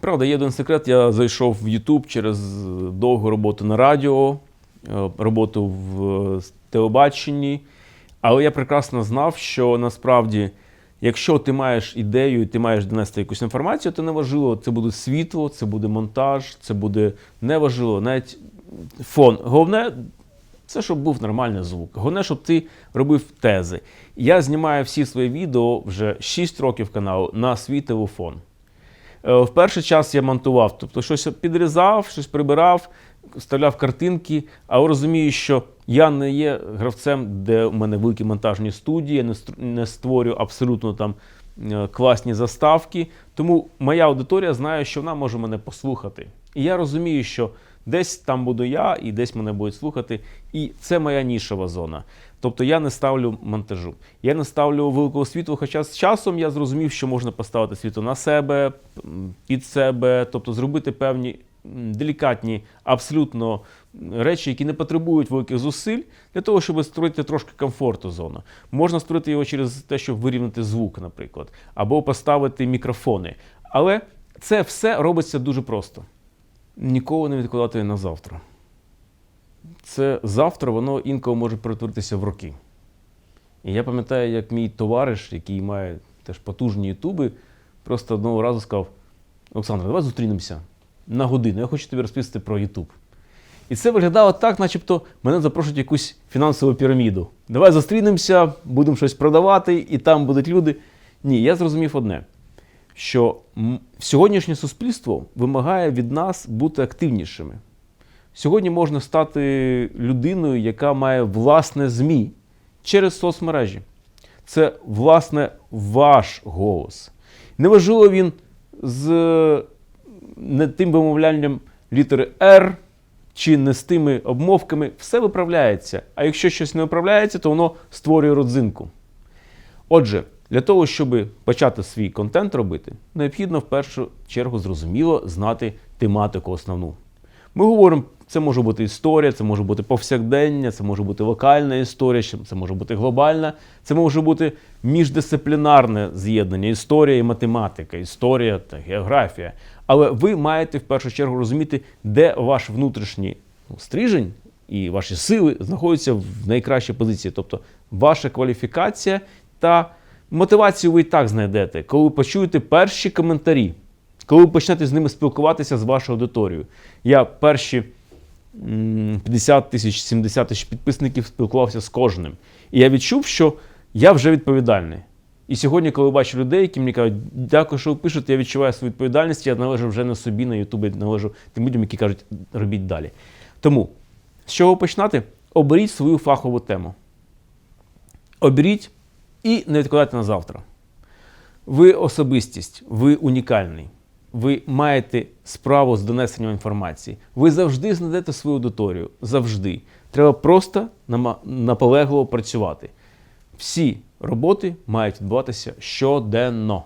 Правда, є один секрет. Я зайшов в YouTube через довгу роботу на радіо, е, роботу в е, телебаченні. Але я прекрасно знав, що насправді, якщо ти маєш ідею і ти маєш донести якусь інформацію, то неважливо, це буде світло, це буде монтаж, це буде неважливо, навіть фон. Головне, це щоб був нормальний звук. Головне, щоб ти робив тези. Я знімаю всі свої відео вже 6 років каналу на свій телефон. Е, В перший час я монтував, тобто щось підрізав, щось прибирав, вставляв картинки, але розумію, що я не є гравцем, де у мене великі монтажні студії, я не створюю абсолютно там е, класні заставки. Тому моя аудиторія знає, що вона може мене послухати. І я розумію, що десь там буду я, і десь мене будуть слухати. І це моя нішова зона. Тобто я не ставлю монтажу. Я не ставлю великого світла, хоча з часом я зрозумів, що можна поставити світло на себе, під себе, тобто зробити певні делікатні, абсолютно речі, які не потребують великих зусиль, для того, щоб створити трошки комфорту зону. Можна створити його через те, щоб вирівняти звук, наприклад, або поставити мікрофони. Але це все робиться дуже просто. Ніколи не відкладати на завтра. Це завтра воно інколи може перетворитися в роки. І я пам'ятаю, як мій товариш, який має теж потужні ютуби, просто одного разу сказав: Олександр, давай зустрінемося на годину. Я хочу тобі розповісти про Ютуб. І це виглядало так, начебто мене запрошують якусь фінансову піраміду. Давай зустрінемося, будемо щось продавати, і там будуть люди. Ні, я зрозумів одне: що сьогоднішнє суспільство вимагає від нас бути активнішими. Сьогодні можна стати людиною, яка має власне ЗМІ через соцмережі. Це, власне, ваш голос. Неважливо він з е, не тим вимовлянням літери R чи не з тими обмовками, все виправляється. А якщо щось не виправляється, то воно створює родзинку. Отже, для того, щоб почати свій контент робити, необхідно в першу чергу зрозуміло знати тематику основну. Ми говоримо, це може бути історія, це може бути повсякдення, це може бути локальна історія, це може бути глобальна, це може бути міждисциплінарне з'єднання історія і математика, історія та географія. Але ви маєте в першу чергу розуміти, де ваш внутрішній ну, стрижень і ваші сили знаходяться в найкращій позиції. Тобто ваша кваліфікація та мотивацію ви і так знайдете, коли ви почуєте перші коментарі, коли ви почнете з ними спілкуватися з вашою аудиторією. Я перші 50 тисяч, 70 тисяч підписників спілкувався з кожним. І я відчув, що я вже відповідальний. І сьогодні, коли бачу людей, які мені кажуть, дякую, що ви пишете, я відчуваю свою відповідальність, я належу вже не собі на Ютубі, належу тим людям, які кажуть, робіть далі. Тому, з чого починати? Оберіть свою фахову тему. Оберіть і не відкладайте на завтра. Ви особистість, ви унікальний. Ви маєте справу з донесенням інформації. Ви завжди знайдете свою аудиторію. Завжди. Треба просто наполегливо працювати. Всі роботи мають відбуватися щоденно.